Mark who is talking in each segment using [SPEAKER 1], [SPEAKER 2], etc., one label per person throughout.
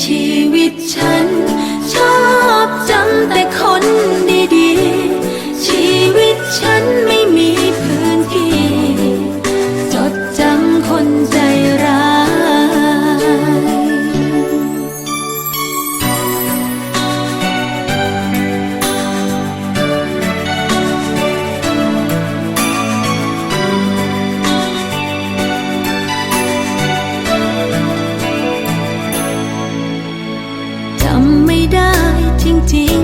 [SPEAKER 1] ชีวิตฉัน จริง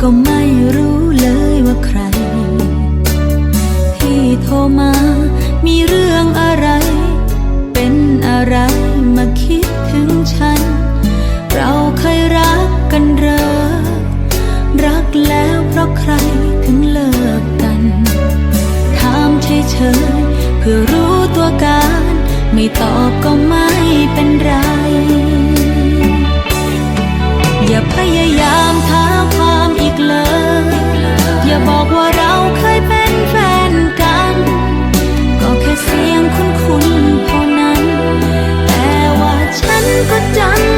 [SPEAKER 1] ก็ไม่รู้เลยว่าใคร ที่โทรมามีเรื่องอะไร เป็นอะไรมาคิดถึงฉัน 짠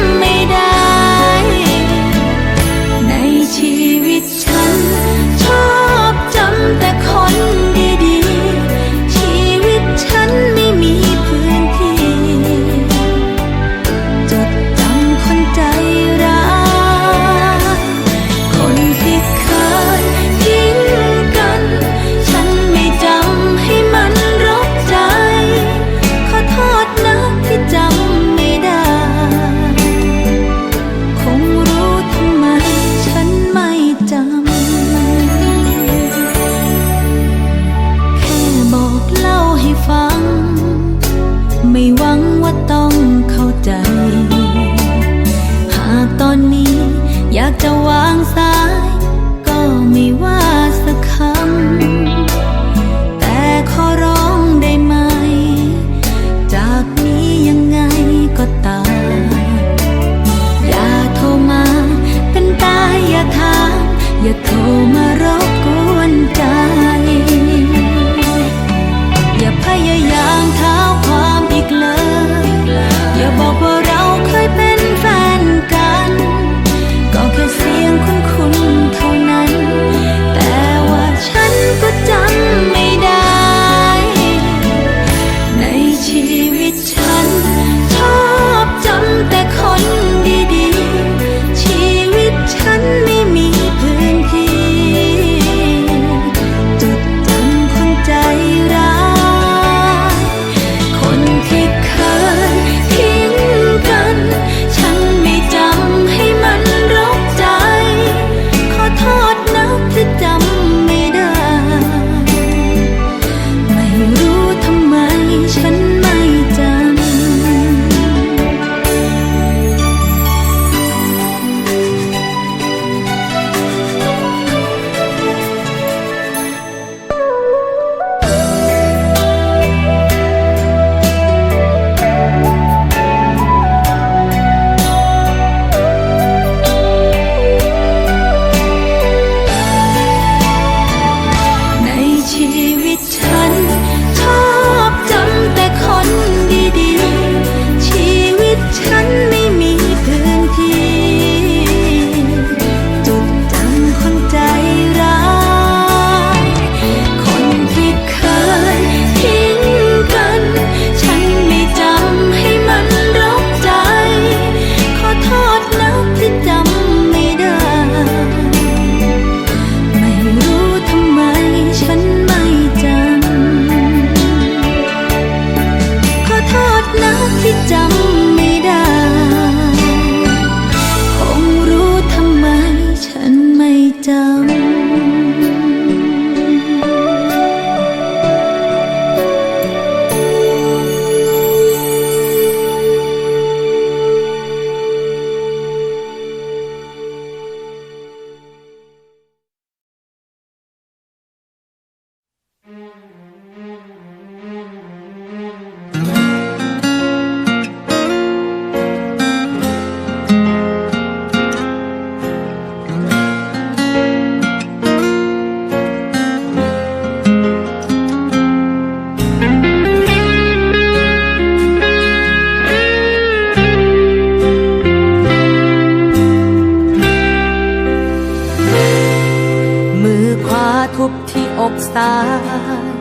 [SPEAKER 1] สาย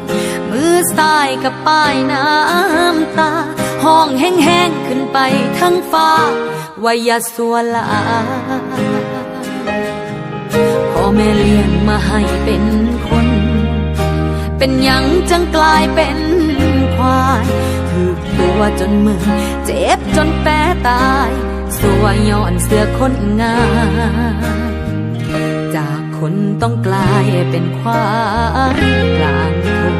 [SPEAKER 1] มือซ้ายกับป้ายน้ำตา ห้องแห้งๆขึ้นไปทั้งฟ้าวายาสัวลายพ่อแม่เลี้ยงมาให้เป็นคน เป็นหยังจังกลายเป็นควายถูกตัวจนมือเจ็บจนแปรตาย สัวย้อนเสือคนงามจาก คนต้องกลายเป็นควายกลางทุ่ง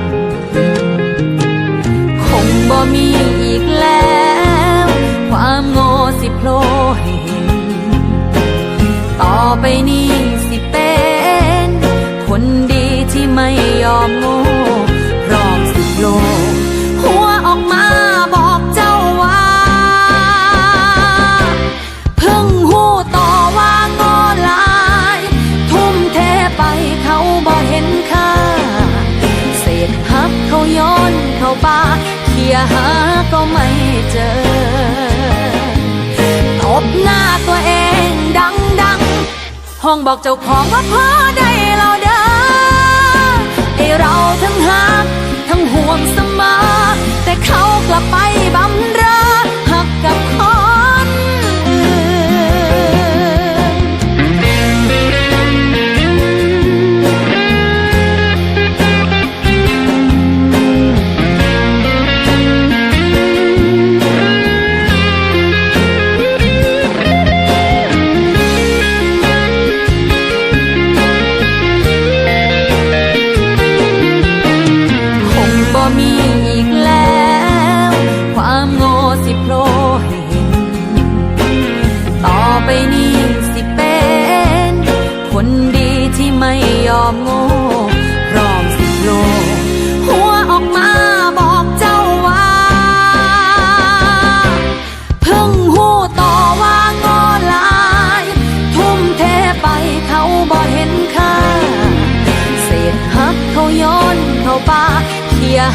[SPEAKER 1] คงบ่มีอีกแล้ว ความโง่สิโผล่ให้เห็น ต่อไปนี้สิเป็น คนดีที่ไม่ยอมโง่พร้อมสิโล ป่าเขี่ยหาก็ไม่เจอ ตบหน้าตัวเองดังดังๆห้องบอกเจ้าของว่าพอได้เราเด้อไอเราทั้งหักทั้งห่วงเสมอแต่เขากลับไปบำเร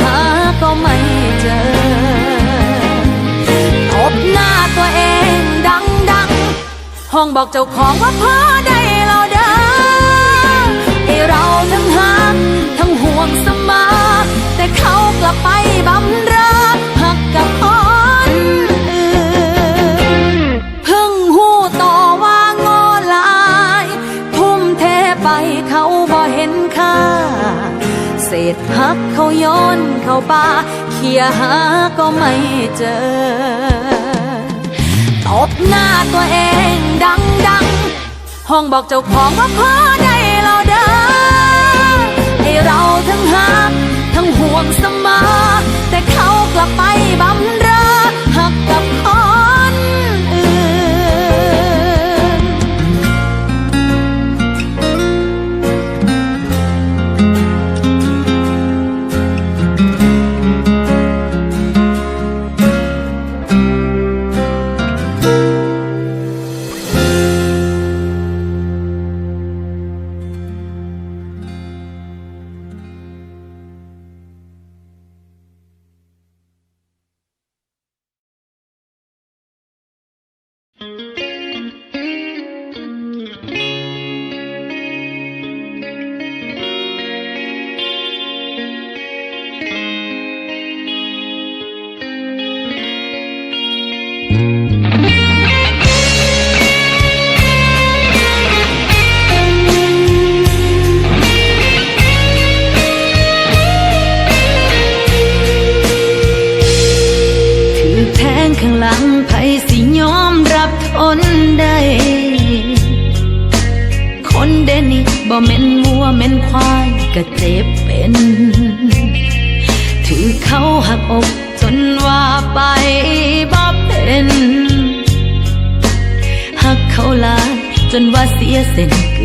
[SPEAKER 1] หาก็ไม่เจอตบหน้าตัวเองดังดังห้องบอกเจ้าของว่าพอได้เราเด้อไอเราทั้งหักทั้งห่วงเสมอแต่เขากลับไปบำ ษหักเขาย้อนเข้าป่าเขี่ยหาก็ไม่เจอ ตบหน้าตัวเองดังดังๆห้องบอกเจ้าของว่าพอได้เราเด้อไอเราทั้งหักทั้งห่วงเสมอแต่เขากลับไปบำเร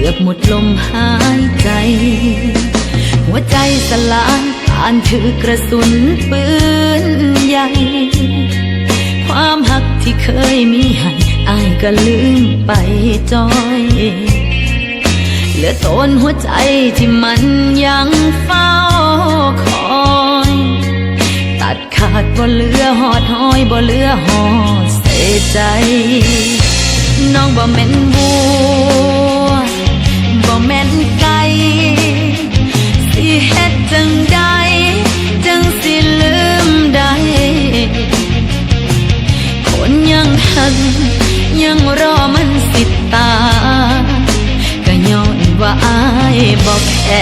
[SPEAKER 1] กือบหมดลมหายใจ หัวใจสลายผ่านถือกระสุนปืนใหญ่ ความหักที่เคยมีให้อายก็ลืมไปจอยเหลือโตนหัวใจที่มันยังเฝ้าคอยตัดขาดบ่เหลือหอดหอยบ่เหลือหอดเสียใจ น้องบ่แม่นบัว บ่แม่นไกสิเฮ็ดจังใดจังสิลืมได้คนยังหันยังรอมันสิตาก็ย้อนว่าอายบ่แค่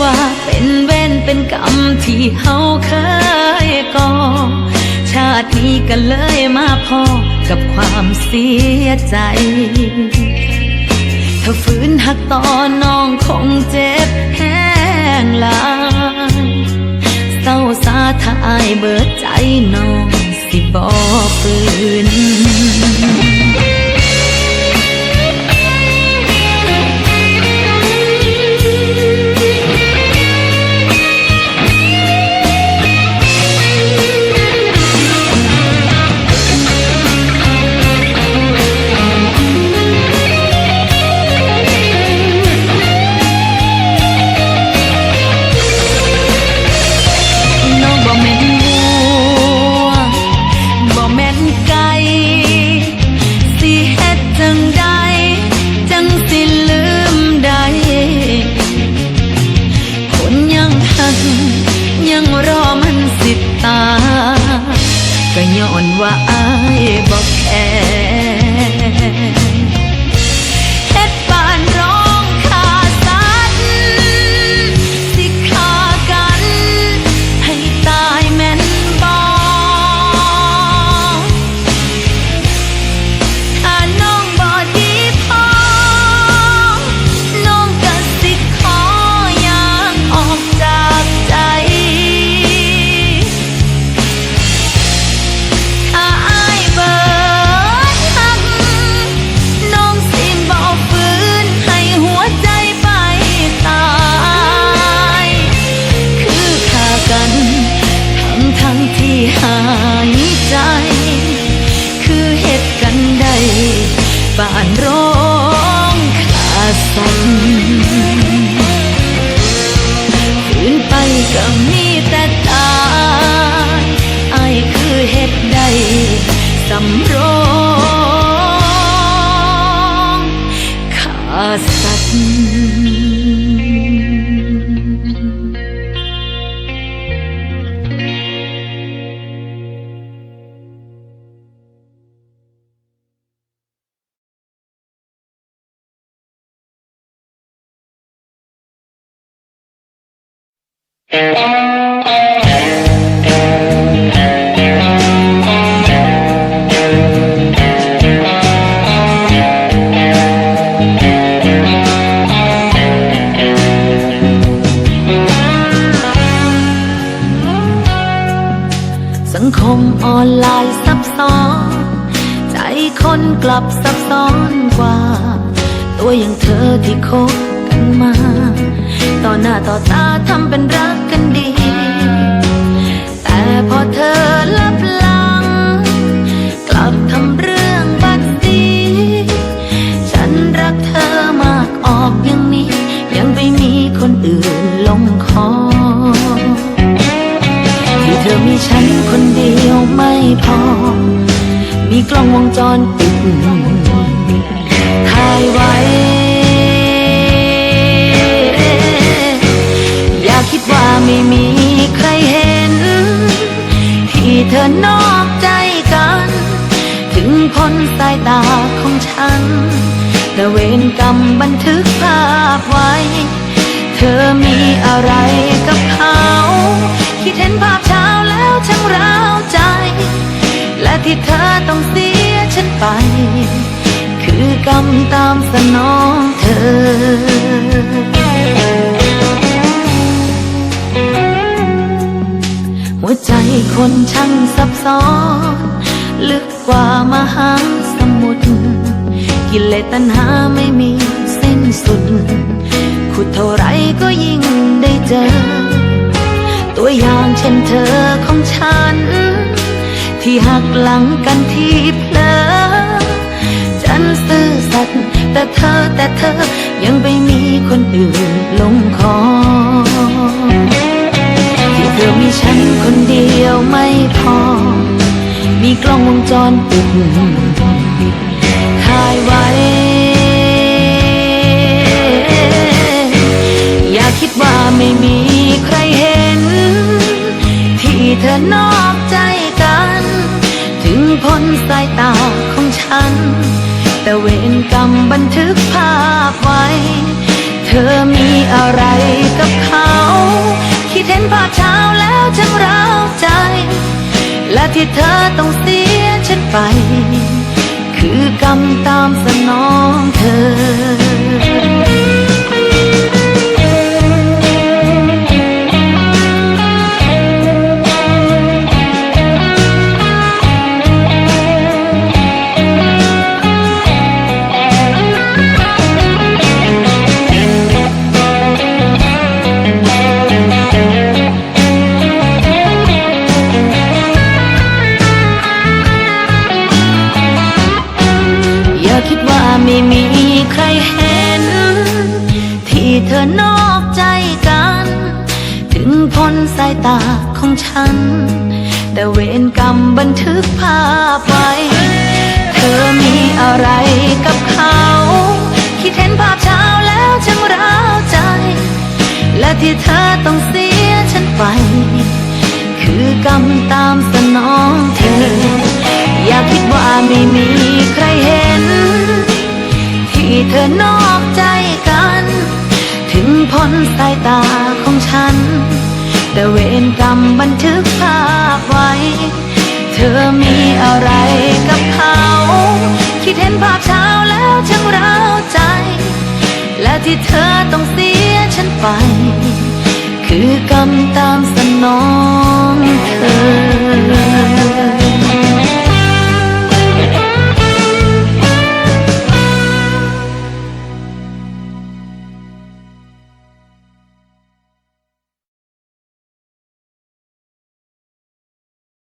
[SPEAKER 1] ว่าเป็นเว้นเป็นกรรมที่เฮาเคยก่อชาตินี้ก็เลยมาพอกับความเสียใจ ถ้าฝืนหักต่อน้องคงเจ็บแห้งลายเศร้าสาทายเบิดใจน้องสิบ่ฝืน สังคมออนไลน์ซับซ้อน ใจคนกลับซับซ้อนกว่า ตัวอย่างเธอที่คบกันมา ต่อหน้าต่อตาทำเป็นรัก ดี แต่พอเธอลับหลัง กลับทำเรื่องบัดสีฉันรักเธอมากออกอย่างนี้ ยังไปมีคนอื่นลงคอ ที่เธอมีฉันคนเดียวไม่พอ มีกล้องวงจรปิด มีอะไรกับเขา คิดเห็นภาพเช้าแล้วช่างร้าวใจ และที่เธอต้องเสียฉันไป คือกรรมตามสนองเธอหัวใจคนช่างซับซ้อน ลึกกว่ามหาสมุทรกิเลสตัณหาไม่มีสิ้นสุด ดเท่าไรก็ยิ่งได้เจอ ตัวอย่างเช่นเธอของฉัน ที่หักหลังกันที่เพลอฉันซื่อสัตย์แต่เธอแต่เธอยังไปมีคนอื่นลงคอที่เธอมีฉันคนเดียวไม่พอ มีกล้องวงจรปิดถ่ายไว้ ไม่มีใครเห็น ที่เธอนอกใจกัน ถึงพ้นสายตาของฉัน แต่เวรกรรมบันทึกภาพไว้ เธอมีอะไรกับเขา คิดเห็นภาพเช้าแล้วฉันร้าวใจ และที่เธอต้องเสียฉันไป คือกรรมตามสนองเธอ ธอนอกใจกัน ถึงพ้นสายตาของฉัน แต่เวรกรรมบันทึกภาพไว้เธอมีอะไรกับเขา คิดเห็นภาพเช้าแล้วฉันร้าวใจ และที่เธอต้องเสียฉันไป คือกรรมตามสนองเธอ อย่าคิดว่าไม่มีใครเห็น ที่เธอนอกใจกัน ถึงพ้นสายตาของฉัน แต่เวรกรรมบันทึกภาพไว้ เธอมีอะไรกับเขา คิดเห็นภาพเช้าแล้วช่างร้าวใจ และที่เธอต้องเสียฉันไป คือกรรมตามสนองเธอ